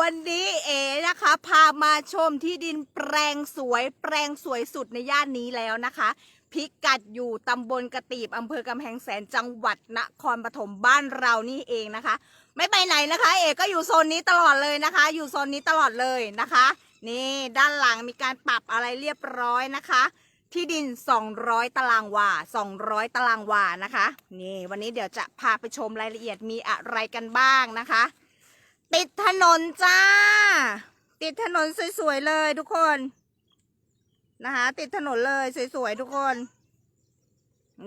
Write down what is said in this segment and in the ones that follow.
วันนี้เอ๋นะคะ พามาชมที่ดินแปลงสวยแปลงสวยสุดในย่านนี้แล้วนะคะ พิกัดอยู่ตำบลกระตีบอำเภอกำแพงแสนจังหวัดนครปฐมบ้านเรานี่เองนะคะ ไม่ไปไหนนะคะ เอกก็อยู่โซนนี้ตลอดเลยนะคะ อยู่โซนนี้ตลอดเลยนะคะ นี่ด้านหลังมีการปรับอะไรเรียบร้อยนะคะที่ดิน 200 ตารางวา 200 ตารางวานะคะ นี่ วันนี้เดี๋ยวจะพาไปชมรายละเอียดมีอะไรกันบ้างนะคะ ติดถนนจ้า ติดถนนสวยๆเลยทุกคน นะคะ ติดถนนเลยสวยๆทุกคน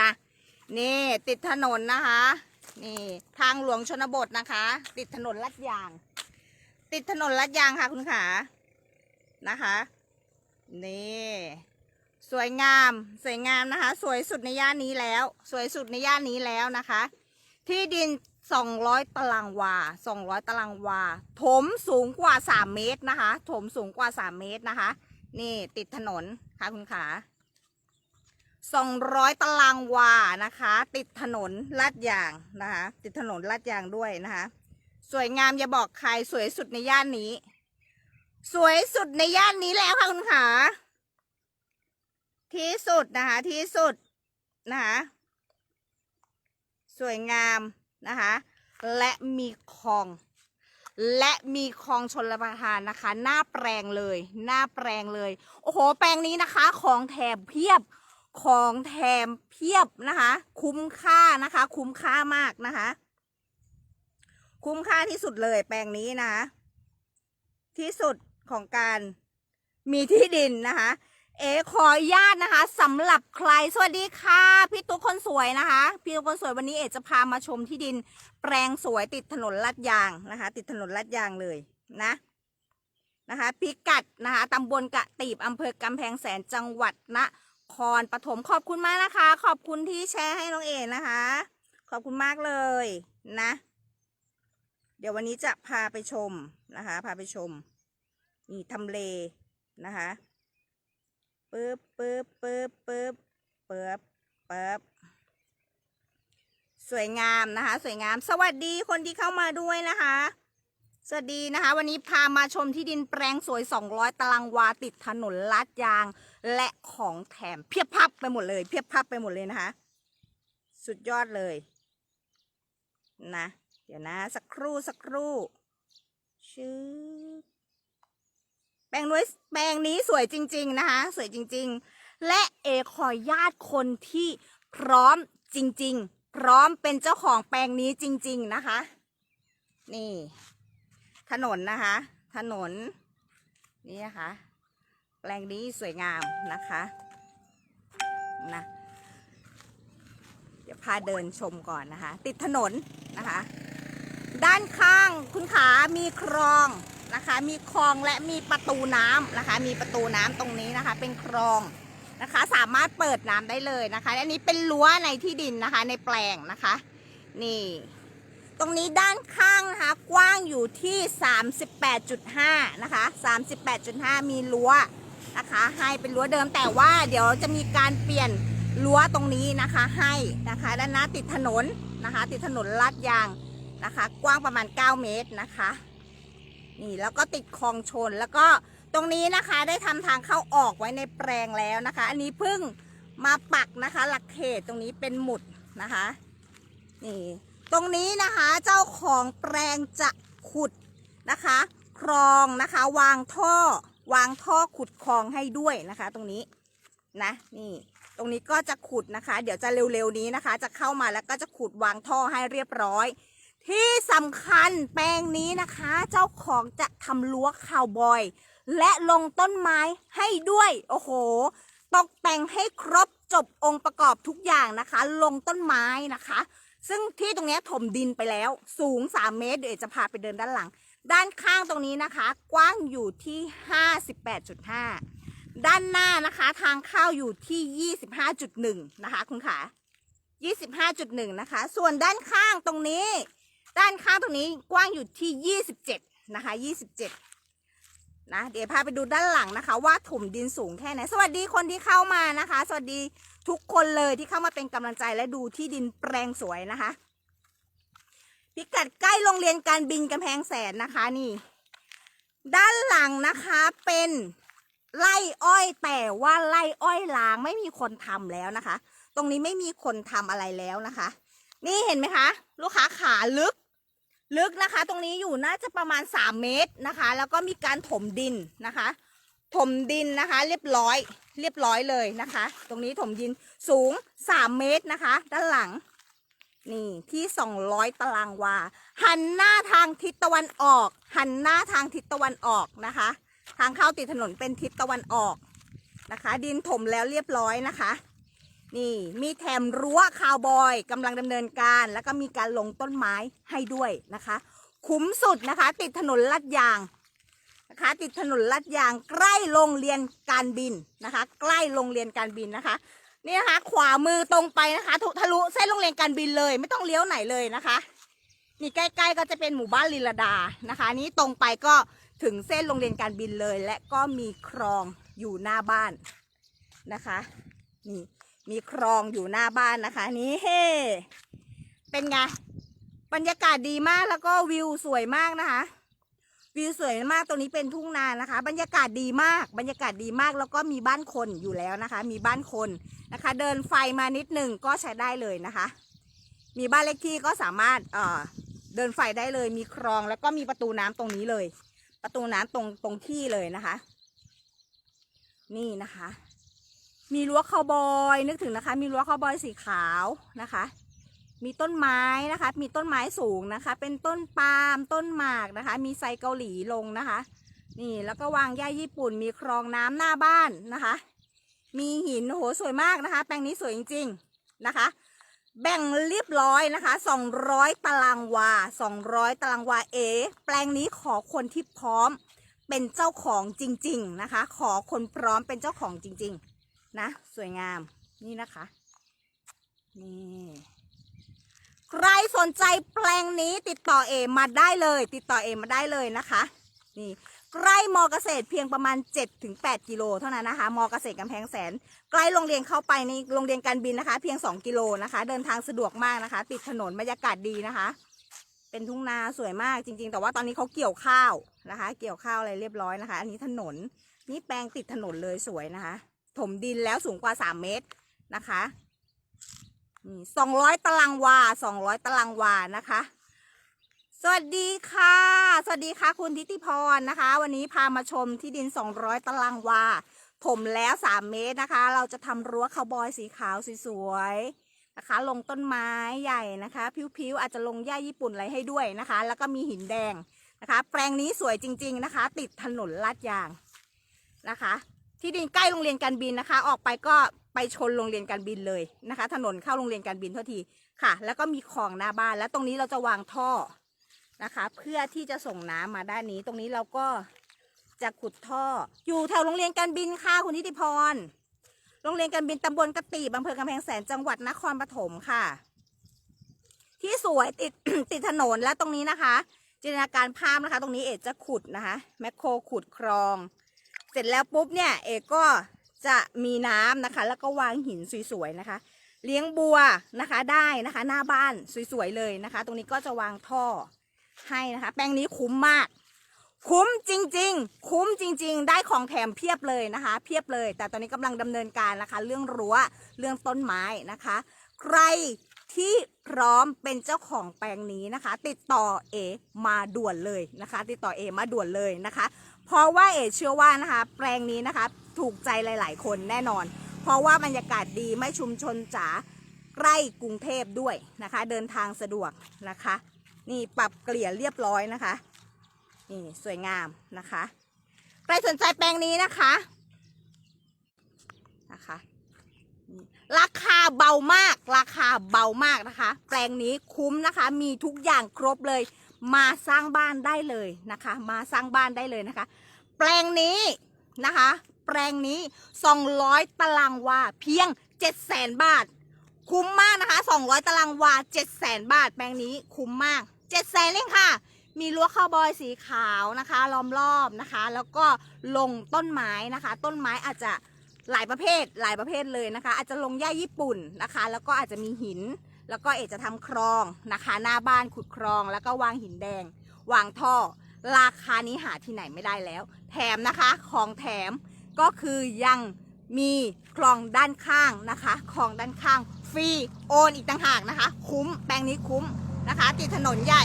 นะนี่ติดถนนนะคะ นี่ทางหลวงชนบทนะคะ ติดถนนลัดยาง ติดถนนลัดยางค่ะคุณขานะคะ นี่สวยงาม สวยงามนะคะ สวยสุดในย่านนี้แล้ว สวยสุดในย่านนี้แล้วนะคะ ที่ดิน 200 ตารางวา 200 ตารางวา ถมสูงกว่า 3 เมตรนะคะ ถมสูงกว่า 3 เมตรนะคะ นี่ติดถนนค่ะคุณขา 200 ตารางวานะคะ ติดถนนลาดยางนะคะ ติดถนนลาดยางด้วยนะคะ สวยงามอย่าบอกใครสวยสุดในย่านนี้ สวยสุดในย่านนี้แล้วค่ะคุณขา ที่สุดนะคะที่สุดนะคะ สวยงามนะคะ และมีคลอง และมีคลองชนประทานนะคะ หน้าแปลงเลย หน้าแปลงเลย โอ้โห แปลงนี้นะคะ ของแถมเพียบ ของแถมเพียบนะคะ คุ้มค่านะคะ คุ้มค่ามากนะคะ คุ้มค่าที่สุดเลย แปลงนี้นะคะที่สุดของการมีที่ดินนะคะ เอ๋ขออนุญาตนะคะสำหรับใครสวัสดีค่ะ พี่ตุ๊กคนสวยนะคะ พี่ตุ๊กคนสวยวันนี้เอ๋จะพามาชมที่ดิน แปลงสวยติดถนนลาดยางนะคะ ติดถนนลาดยางเลยนะนะคะพิกัดนะคะตำบลกะตีบอำเภอกำแพงแสนจังหวัดนครปฐมขอบคุณมากนะคะ ขอบคุณที่แชร์ให้น้องเอ๋นะคะ ขอบคุณมากเลยนะ เดี๋ยววันนี้จะพาไปชมนะคะ พาไปชมนี่ทำเลนะคะ ปึ๊บปึ๊บปึ๊บปึ๊บปึ๊บปึ๊บสวยงามนะคะ สวยงามสวัสดีคนที่เข้ามาด้วยนะคะ สวัสดีนะคะ วันนี้พามาชมที่ดินแปลงสวย 200 ตารางวาติดถนนลาดยาง และของแถมเพียบพับไปหมดเลย เพียบพับไปหมดเลยนะคะ สุดยอดเลย นะ เดี๋ยวนะ สักครู่สักครู่ชื่อ ลงด้แปลงนี้สวยจริง ๆ นะคะ สวยจริง ๆ และเอขอญาตคนที่พร้อมจริง ๆ พร้อมเป็นเจ้าของแปลงนี้จริง ๆ นะคะ นี่ ถนนนะคะ ถนน นี่นะคะ แปลงนี้สวยงามนะคะนะเดี๋ยวพาเดินชมก่อนนะคะ ติดถนนนะคะ ด้านข้างคุณขามีคลอง นะคะ มีคลองและมีประตูน้ำนะคะ มีประตูน้ำตรงนี้นะคะ เป็นคลองนะคะ สามารถเปิดน้ำได้เลยนะคะอันนี้เป็นรั้วในที่ดินนะคะ ในแปลงนะคะ นี่ ตรงนี้ด้านข้างนะคะ กว้างอยู่ที่ 38.5 นะคะ 38.5 มีรั้วนะคะ ให้เป็นรั้วเดิมแต่ว่าเดี๋ยวจะมีการเปลี่ยนรั้วตรงนี้นะคะให้นะคะด้านหน้าติดถนนนะคะ ติดถนนลาดยางนะคะ กว้างประมาณ 9 เมตรนะคะ นี่แล้วก็ติดคลองชนแล้วก็ตรงนี้นะคะได้ทำทางเข้าออกไว้ในแปลงแล้วนะคะ อันนี้เพิ่งมาปักนะคะ หลักเขตตรงนี้เป็นหมุดนะคะนี่ตรงนี้นะคะเจ้าของแปลงจะขุดนะคะ คลองนะคะวางท่อ วางท่อขุดคลองให้ด้วยนะคะ ตรงนี้นะนี่ตรงนี้ก็จะขุดนะคะ เดี๋ยวจะเร็วๆนี้นะคะ จะเข้ามาแล้วก็จะขุดวางท่อให้เรียบร้อย ที่สำคัญแปลงนี้นะคะ เจ้าของจะทำรั้วคาวบอย และลงต้นไม้ให้ด้วย โอ้โห ตกแต่งให้ครบจบองค์ประกอบทุกอย่างนะคะ ลงต้นไม้นะคะ ซึ่งที่ตรงนี้ถมดินไปแล้ว สูง 3 เมตร เดี๋ยวจะพาไปเดินด้านหลัง ด้านข้างตรงนี้นะคะ กว้างอยู่ที่ 58.5 ด้านหน้านะคะ ทางเข้าอยู่ที่ 25.1 นะคะ คุณขา25.1 นะคะ ส่วนด้านข้างตรงนี้ ด้านข้างตรงนี้กว้างอยู่ที่ 27 นะคะ 27 นะ เดี๋ยวพาไปดูด้านหลังนะคะ ว่าถมดินสูงแค่ไหน สวัสดีคนที่เข้ามานะคะ สวัสดีทุกคนเลยที่เข้ามาเป็นกำลังใจและดูที่ดินแปลงสวยนะคะ พิกัดใกล้โรงเรียนการบินกำแพงแสนนะคะนี่ ด้านหลังนะคะเป็นไร่อ้อยแต่ว่าไร่อ้อยล้างไม่มีคนทำแล้วนะคะ ตรงนี้ไม่มีคนทำอะไรแล้วนะคะ นี่เห็นไหมคะ ลูกค้าขาลึก ลึกนะคะ ตรงนี้อยู่น่าจะประมาณ 3 เมตรนะคะ แล้วก็มีการถมดินนะคะ ถมดินนะคะ เรียบร้อย เรียบร้อยเลยนะคะ ตรงนี้ถมดินสูง 3 เมตรนะคะ ด้านหลัง นี่ที่ 200 ตารางวา หันหน้าทางทิศตะวันออก หันหน้าทางทิศตะวันออกนะคะ ทางเข้าติดถนนเป็นทิศตะวันออกนะคะ ดินถมแล้วเรียบร้อยนะคะ นี่มีแถมรั้วคาวบอยกำลังดำเนินการ แล้วก็มีการลงต้นไม้ให้ด้วยนะคะ คุ้มสุดนะคะ ติดถนนลาดยางนะคะ ติดถนนลาดยางใกล้โรงเรียนการบินนะคะ ใกล้โรงเรียนการบินนะคะนี่นะคะขวามือตรงไปนะคะททะลุเส้นโรงเรียนการบินเลย ไม่ต้องเลี้ยวไหนเลยนะคะ นี่ใกล้ๆก็จะเป็นหมู่บ้านลีลดานะคะ นี้ตรงไปก็ถึงเส้นโรงเรียนการบินเลย และก็มีคลองอยู่หน้าบ้านนะคะ นี่ มีคลองอยู่หน้าบ้านนะคะ นี่เฮ้เป็นไงบรรยากาศดีมากแล้วก็วิวสวยมากนะคะ วิวสวยมากตรงนี้เป็นทุ่งนานะคะ บรรยากาศดีมาก บรรยากาศดีมากแล้วก็มีบ้านคนอยู่แล้วนะคะ มีบ้านคนนะคะ เดินไฟมานิดหนึ่งก็ใช้ได้เลยนะคะ มีบ้านเลขที่ก็สามารถเอ่อเดินไฟได้เลยมีคลองแล้วก็มีประตูน้ำตรงนี้เลย ประตูน้ำตรงตรงที่เลยนะคะ นี่นะคะ มีรั้วคาวบอยนึกถึงนะคะ มีรั้วคาวบอยสีขาวนะคะ มีต้นไม้นะคะ มีต้นไม้สูงนะคะ เป็นต้นปาล์มต้นหมากนะคะ มีไซเกาหลีลงนะคะ นี่แล้วก็วางหญ้าญี่ปุ่น มีคลองน้ำหน้าบ้านนะคะ มีหินโอ้โหสวยมากนะคะ แปลงนี้สวยจริง ๆนะคะ แบ่งเรียบร้อยนะคะ 200 ตารางวา 200 ตารางวาเอ แปลงนี้ขอคนที่พร้อมเป็นเจ้าของจริง ๆนะคะ ขอคนพร้อมเป็นเจ้าของจริง ๆ นะ สวยงามนี่นะคะ นี่ใครสนใจแปลงนี้ติดต่อเอมาได้เลย ติดต่อเอมาได้เลยนะคะ นี่ใกล้มอเกษตรเพียงประมาณ 7-8 กิโลเท่านั้นนะคะ มอเกษตรกำแพงแสน ใกล้โรงเรียนเข้าไปในโรงเรียนการบินนะคะ เพียง 2 กิโลนะคะ เดินทางสะดวกมากนะคะ ติดถนนบรรยากาศดีนะคะ เป็นทุ่งนาสวยมากจริง ๆ แต่ว่าตอนนี้เขาเกี่ยวข้าวนะคะ เกี่ยวข้าวอะไรเรียบร้อยนะคะ อันนี้ถนนนี่แปลงติดถนนเลยสวยนะคะ ถมดินแล้วสูงกว่า 3 เมตรนะคะนี่200ตารางวา200ตารางวานะคะ สวัสดีค่ะ สวัสดีค่ะคุณทิติพรนะคะ วันนี้พามาชมที่ดิน 200 ตารางวา ถมแล้ว 3 เมตรนะคะ เราจะทำรั้วคาวบอยสีขาวสวยๆนะคะ ลงต้นไม้ใหญ่นะคะ ผิวๆอาจจะลงหญ้าญี่ปุ่นอะไรให้ด้วยนะคะ แล้วก็มีหินแดงนะคะ แปลงนี้สวยจริง ๆนะคะ ติดถนนลาดยางนะคะ ที่ดินใกล้โรงเรียนการบินนะคะ ออกไปก็ไปชนโรงเรียนการบินเลยนะคะ ถนนเข้าโรงเรียนการบินท่าทีค่ะ แล้วก็มีคลองหน้าบ้าน แล้วตรงนี้เราจะวางท่อนะคะ เพื่อที่จะส่งน้ำมาด้านนี้ ตรงนี้เราก็จะขุดท่อ อยู่แถวโรงเรียนการบินค่ะคุณนิติพร โรงเรียนการบินตำบลกะตีบอำเภอกำแพงแสนจังหวัดนครปฐมค่ะ ที่สวยติดติดถนนและตรงนี้นะคะ จินตนาการภาพนะคะ ตรงนี้เอกจะขุดนะคะ แมคโครขุดคลอง สร็จแล้วปุ๊บเนี่ยเอกก็จะมีน้ำนะคะ แล้วก็วางหินสวยๆนะคะ เลี้ยงบัวนะคะได้นะคะ หน้าบ้านสวยๆเลยนะคะ ตรงนี้ก็จะวางท่อให้นะคะ แปลงนี้คุ้มมาก คุ้มจริง ๆ คุ้มจริง ๆ ได้ของแถมเพียบเลยนะคะ เพียบเลย แต่ตอนนี้กำลังดำเนินการนะคะ เรื่องรั้วเรื่องต้นไม้นะคะ ใครที่พร้อมเป็นเจ้าของแปลงนี้นะคะ ติดต่อเอมาด่วนเลยนะคะ ติดต่อเอมาด่วนเลยนะคะ เพราะว่าเอเชื่อว่านะคะ แปลงนี้นะคะ ถูกใจหลาย ๆ คนแน่นอน เพราะว่าบรรยากาศดีไม่ชุมชนจ๋าใกล้กรุงเทพด้วยนะคะ เดินทางสะดวกนะคะ นี่ปรับเกลี่ยเรียบร้อยนะคะนี่สวยงามนะคะใครสนใจแปลงนี้นะคะนะคะราคาเบามาก ราคาเบามากนะคะ แปลงนี้คุ้มนะคะ มีทุกอย่างครบเลย มาสร้างบ้านได้เลยนะคะ มาสร้างบ้านได้เลยนะคะ แปลงนี้นะคะ แปลงนี้ 200 ตารางวาเพียง 700,000 บาท คุ้มมากนะคะ 200 ตารางวา 700,000บาท แปลงนี้คุ้มมาก 700,000เลยค่ะ มีรั้วข้าวบอยสีขาวนะคะล้อมรอบนะคะ แล้วก็ลงต้นไม้นะคะ ต้นไม้อาจจะหลายประเภทหลายประเภทเลยนะคะ อาจจะลงหญ้าญี่ปุ่นนะคะ แล้วก็อาจจะมีหิน แล้วก็เอกจะทำคลองนะคะ หน้าบ้านขุดคลอง แล้วก็วางหินแดง วางท่อ ราคานี้หาที่ไหนไม่ได้แล้ว แถมนะคะของแถมก็คือยังมีคลองด้านข้างนะคะคลองด้านข้างฟรีโอนอีกต่างหากนะคะ คุ้มแปลงนี้คุ้มนะคะ ติดถนนใหญ่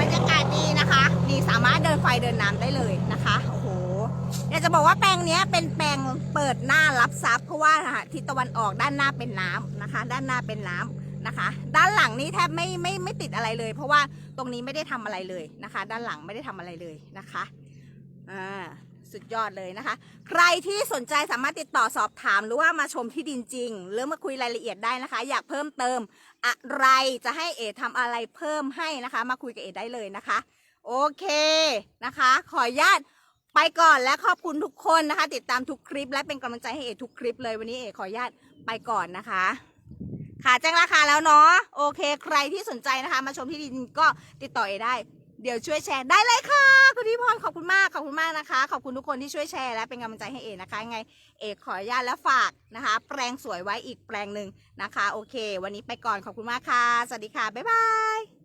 บรรยากาศดีนะคะ นี่สามารถเดินไฟเดินน้ำได้เลยนะคะ อยากจะบอกว่าแปลงนี้เป็นแปลงเปิดหน้ารับทรัพย์เพราะว่าทิศตะวันออกด้านหน้าเป็นน้ำนะคะ ด้านหน้าเป็นน้ำนะคะ ด้านหลังนี่แทบไม่ไม่ไม่ติดอะไรเลย เพราะว่าตรงนี้ไม่ได้ทำอะไรเลยนะคะ ด้านหลังไม่ได้ทำอะไรเลยนะคะอ่าสุดยอดเลยนะคะ ใครที่สนใจสามารถติดต่อสอบถามหรือว่ามาชมที่ดินจริง หรือมาคุยรายละเอียดได้นะคะ อยากเพิ่มเติมอะไรจะให้เอทำอะไรเพิ่มให้นะคะ มาคุยกับเอได้เลยนะคะ โอเคนะคะ ขออนุญาต ไปก่อนและขอบคุณทุกคนนะคะ ติดตามทุกคลิป และเป็นกำลังใจให้เอทุกคลิปเลยวันนี้เอขออนุญาตไปก่อนนะคะค่ะแจ้งราคาแล้วเนาะโอเค ใครที่สนใจนะคะ มาชมที่ดินก็ติดต่อเอได้ เดี๋ยวช่วยแชร์ได้เลยค่ะ คุณพี่พรขอบคุณมากขอบคุณมากนะคะ ขอบคุณทุกคนที่ช่วยแชร์และเป็นกำลังใจให้เอนะคะยังไงเอกขออนุญาตและฝากนะคะ แปลงสวยไว้อีกแปลงหนึ่งนะคะ โอเค วันนี้ไปก่อนขอบคุณมากค่ะ สวัสดีค่ะบ๊ายบาย